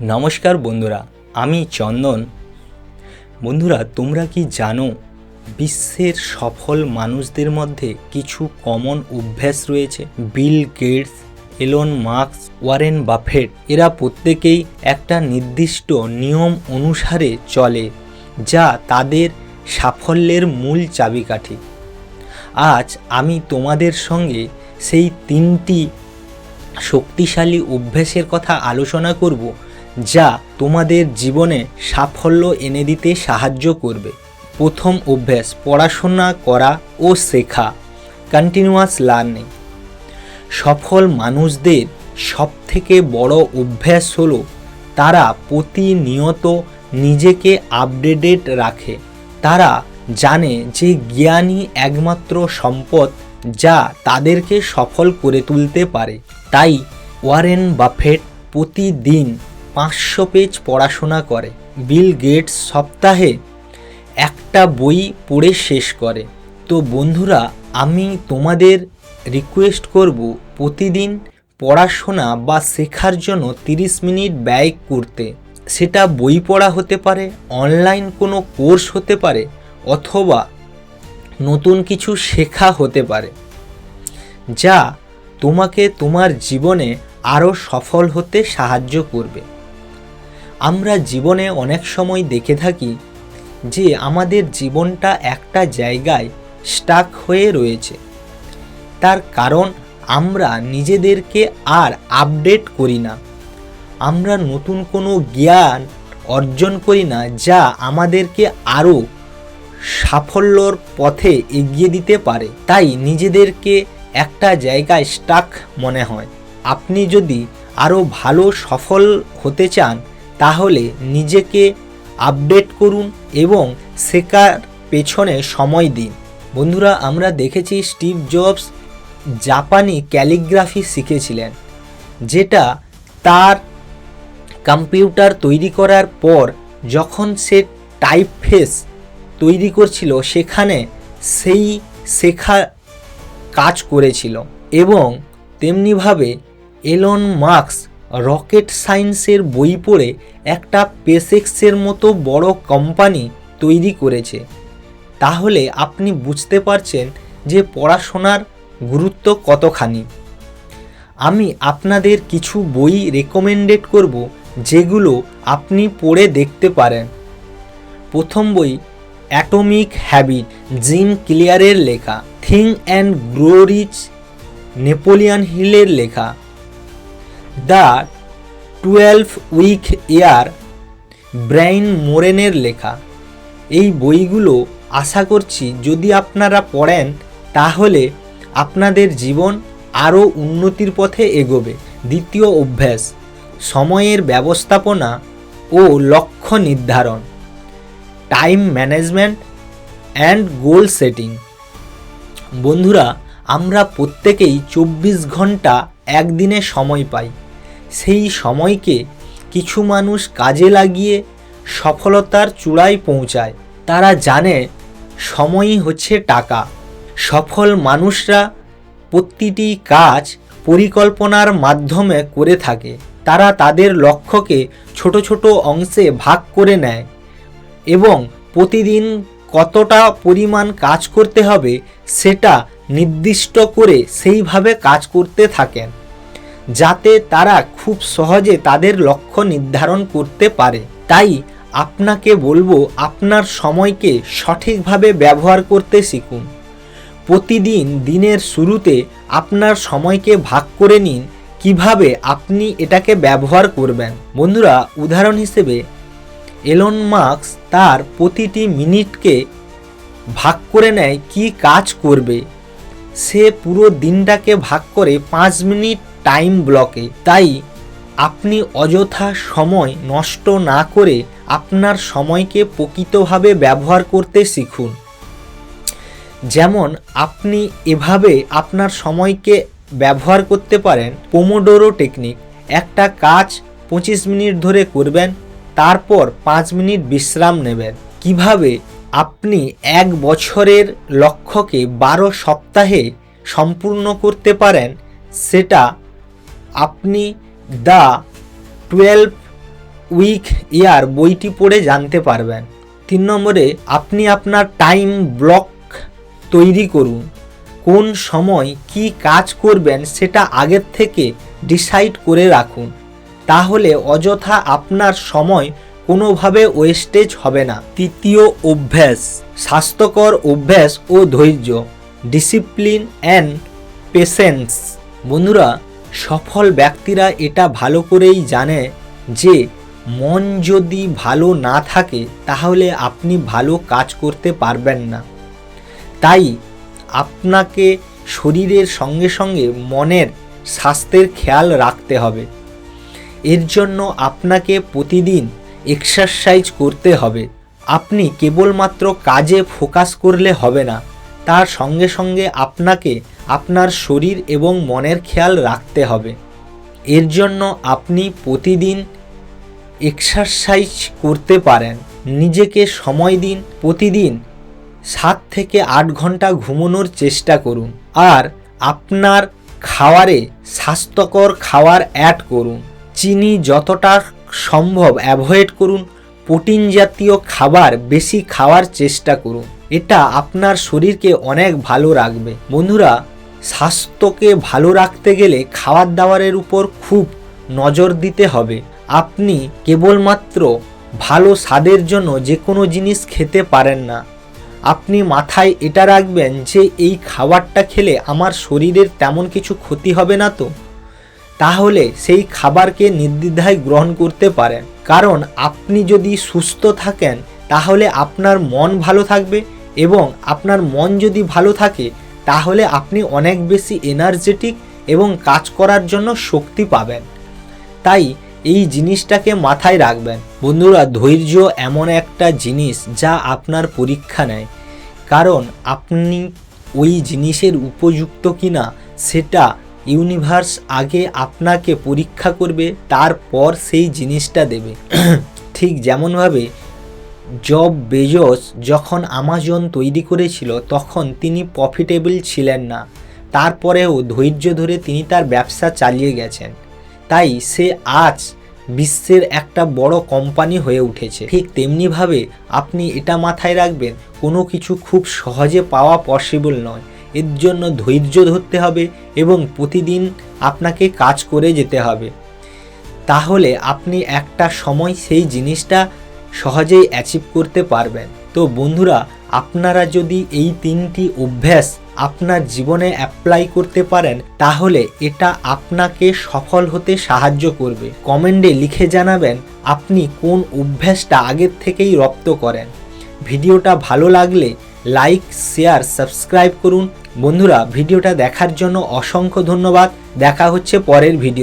নমস্কার বন্ধুরা, আমি চন্দন। বন্ধুরা, তোমরা কি জানো, বিশ্বের সফল মানুষদের মধ্যে কিছু কমন অভ্যাস রয়েছে? Bill Gates Elon Musk Warren Buffett এরা প্রত্যেকেই একটা নির্দিষ্ট নিয়ম অনুসারে চলে, যা তাদের সাফল্যের মূল চাবিকাঠি। আজ আমি তোমাদের সঙ্গে সেই তিনটি শক্তিশালী অভ্যাসের কথা আলোচনা করব যা তোমাদের জীবনে সাফল্য এনে দিতে সাহায্য করবে। প্রথম অভ্যাস, পড়াশোনা করা ও শেখা। কন্টিনিউয়াস লার্নিং সফল মানুষদের সবথেকে বড় অভ্যাস হলো তারা প্রতিনিয়ত নিজেকে আপডেটেড রাখে। তারা জানে যে জ্ঞানই একমাত্র সম্পদ যা তাদেরকে সফল করে তুলতে পারে। তাই ওয়ারেন বাফেট প্রতিদিন পাঁচশো পেজ পড়াশোনা করে। বিল গেটস সপ্তাহে একটা বই পড়ে শেষ করে। তো বন্ধুরা, আমি তোমাদের রিকোয়েস্ট করব প্রতিদিন পড়াশোনা বা শেখার জন্য 30 মিনিট ব্যয় করতে। সেটা বই পড়া হতে পারে অনলাইন কোনো কোর্স হতে পারে, অথবা নতুন কিছু শেখা হতে পারে, যা তোমাকে তোমার জীবনে আরও সফল হতে সাহায্য করবে। আমরা জীবনে অনেক সময় দেখে থাকি যে আমাদের জীবনটা একটা জায়গায় স্টাক হয়ে রয়েছে। তার কারণ আমরা নিজেদেরকে আর আপডেট করি না। আমরা নতুন কোনো জ্ঞান অর্জন করি না যা আমাদেরকে আরও সাফল্যর পথে এগিয়ে দিতে পারে। তাই নিজেদেরকে একটা জায়গায় স্টাক মনে হয়। আপনি যদি আরও ভালো সফল হতে চান তাহলে নিজেকে আপডেট করুন এবং শেখার পেছনে সময় দিন। বন্ধুরা, আমরা দেখেছি স্টিভ জবস জাপানি ক্যালিগ্রাফি শিখেছিলেন, যেটা তার কম্পিউটার তৈরি করার পর যখন সে টাইপ ফেস তৈরি করছিল, সেখানে সেই শেখা কাজ করেছিল এবং তেমনিভাবে এলন মার্কস রকেট সায়েন্সের বই পড়ে একটা পেসেক্সের মতো বড় কোম্পানি তৈরি করেছে। তাহলে আপনি বুঝতে পারছেন যে পড়াশোনার গুরুত্ব কতখানি। আমি আপনাদের কিছু বই রেকমেন্ডেড করব, যেগুলো আপনি পড়ে দেখতে পারেন। প্রথম বই অ্যাটমিক হ্যাবিট জিম ক্লিয়ারের লেখা think and grow rich Napoleon হিলের লেখা। The twelve week year Brian মোরেনের লেখা। এই বইগুলো আশা করছি যদি আপনারা পড়েন, তাহলে আপনাদের জীবন আরও উন্নতির পথে এগোবে। দ্বিতীয় অভ্যাস, সময়ের ব্যবস্থাপনা ও লক্ষ্য নির্ধারণ। Time management and goal setting. বন্ধুরা, আমরা প্রত্যেকেই চব্বিশ ঘণ্টা একদিনে সময় পাই। সেই সময়কে কিছু মানুষ কাজে লাগিয়ে সফলতার চূড়ায় পৌঁছায়। তারা জানে সময়ই হচ্ছে টাকা। সফল মানুষরা প্রতিটি কাজ পরিকল্পনার মাধ্যমে করে থাকে। তারা তাদের লক্ষ্যকে ছোট ছোট অংশে ভাগ করে নেয় এবং প্রতিদিন কতটা পরিমাণ কাজ করতে হবে সেটা নির্দিষ্ট করে সেইভাবে কাজ করতে থাকেন। যাতে তারা খুব সহজে তাদের লক্ষ্য নির্ধারণ করতে পারে। তাই আপনাকে বলব আপনার সময়কে সঠিকভাবে ব্যবহার করতে শিখুন। প্রতিদিন দিনের শুরুতে আপনার সময়কে ভাগ করে নিন কীভাবে আপনি এটাকে ব্যবহার করবেন। বন্ধুরা, উদাহরণ হিসেবে এলন মার্কস তার প্রতিটি মিনিটকে ভাগ করে নেয়, কি কাজ করবে। সে পুরো দিনটাকে ভাগ করে পাঁচ মিনিট টাইম ব্লকে। তাই আপনি অযথা সময় নষ্ট না করে আপনার সময়কে প্রকৃতভাবে ব্যবহার করতে শিখুন। যেমন আপনি এভাবে আপনার সময়কে ব্যবহার করতে পারেন পোমোডোরো টেকনিক। একটা কাজ পঁচিশ মিনিট ধরে করবেন, তারপর পাঁচ মিনিট বিশ্রাম নেবেন। কীভাবে? আপনি এক বছরের লক্ষ্যকে বারো সপ্তাহে সম্পূর্ণ করতে পারেন, সেটা আপনি দ্য টুয়েলভ উইক ইয়ার বইটি পড়ে জানতে পারবেন। তিন নম্বরে, আপনি আপনার টাইম ব্লক তৈরি করুন। কোন সময় কি কাজ করবেন সেটা আগের থেকে ডিসাইড করে রাখুন। তাহলে অযথা আপনার সময় কোনোভাবে ওয়েস্টেজ হবে না। তৃতীয় অভ্যাস, স্বাস্থ্যকর অভ্যাস ও ধৈর্য, ডিসিপ্লিন অ্যান্ড পেশেন্স। বন্ধুরা সফল ব্যক্তিরা এটা ভালো করেই জানে যে, মন যদি ভালো না থাকে, তাহলে আপনি ভালো কাজ করতে পারবেন না। তাই আপনাকে শরীরের সঙ্গে সঙ্গে মনের স্বাস্থ্যের খেয়াল রাখতে হবে। এর জন্য আপনাকে প্রতিদিন এক্সারসাইজ করতে হবে। আপনি কেবলমাত্র কাজে ফোকাস করলে হবে না। তার সঙ্গে সঙ্গে আপনাকে আপনার শরীর এবং মনের খেয়াল রাখতে হবে। এর জন্য আপনি প্রতিদিন এক্সারসাইজ করতে পারেন। নিজেকে সময় দিন, প্রতিদিন সাত থেকে আট ঘণ্টা ঘুমানোর চেষ্টা করুন। আর আপনার খাওয়ারে স্বাস্থ্যকর খাবার অ্যাড করুন। চিনি যতটা সম্ভব অ্যাভয়েড করুন। প্রোটিন জাতীয় খাবার বেশি খাওয়ার চেষ্টা করুন। এটা আপনার শরীরকে অনেক ভালো রাখবে। বন্ধুরা স্বাস্থ্যকে ভালো রাখতে গেলে খাবার দাবারের উপর খুব নজর দিতে হবে। আপনি কেবলমাত্র ভালো স্বাদের জন্য যে কোনো জিনিস খেতে পারেন না। আপনি মাথায় এটা রাখবেন যে এই খাবারটা খেলে আমার শরীরের তেমন কিছু ক্ষতি হবে না তো? তাহলে সেই খাবারকে নির্দ্বিধায় গ্রহণ করতে পারেন। কারণ আপনি যদি সুস্থ থাকেন, তাহলে আপনার মন ভালো থাকবে এবং আপনার মন যদি ভালো থাকে তাহলে আপনি অনেক বেশি এনার্জেটিক এবং কাজ করার জন্য শক্তি পাবেন। তাই এই জিনিসটাকে মাথায় রাখবেন। বন্ধুরা, ধৈর্য এমন একটা জিনিস যা আপনার পরীক্ষা নেয়। কারণ আপনি ওই জিনিসের উপযুক্ত কিনা, সেটা ইউনিভার্স আগে আপনাকে পরীক্ষা করবে, তারপর সেই জিনিসটা দেবে। ঠিক যেমনভাবে জব বেজস যখন আমাজন তৈরি করেছিল, তখন তিনি প্রফিটেবল ছিলেন না। তারপরেও ধৈর্য ধরে তিনি তার ব্যবসা চালিয়ে গেছেন। তাই সে আজ বিশ্বের একটা বড় কোম্পানি হয়ে উঠেছে। ঠিক তেমনিভাবে আপনি এটা মাথায় রাখবেন, কোনো কিছু খুব সহজে পাওয়া পসিবল নয়। এর জন্য ধৈর্য ধরতে হবে এবং প্রতিদিন আপনাকে কাজ করে যেতে হবে। তাহলে আপনি একটা সময় সেই জিনিসটা সহজেই অ্যাচিভ করতে পারবেন। তো বন্ধুরা, আপনারা যদি এই তিনটি অভ্যাস আপনার জীবনে অ্যাপ্লাই করতে পারেন, তাহলে এটা আপনাকে সফল হতে সাহায্য করবে। কমেন্টে লিখে জানাবেন, আপনি কোন অভ্যাসটা আগের থেকেই রপ্ত করেন। ভিডিওটা ভালো লাগলে লাইক শেয়ার সাবস্ক্রাইব করুন। বন্ধুরা, ভিডিওটা দেখার জন্য অসংখ্য ধন্যবাদ। দেখা হচ্ছে পরের ভিডিও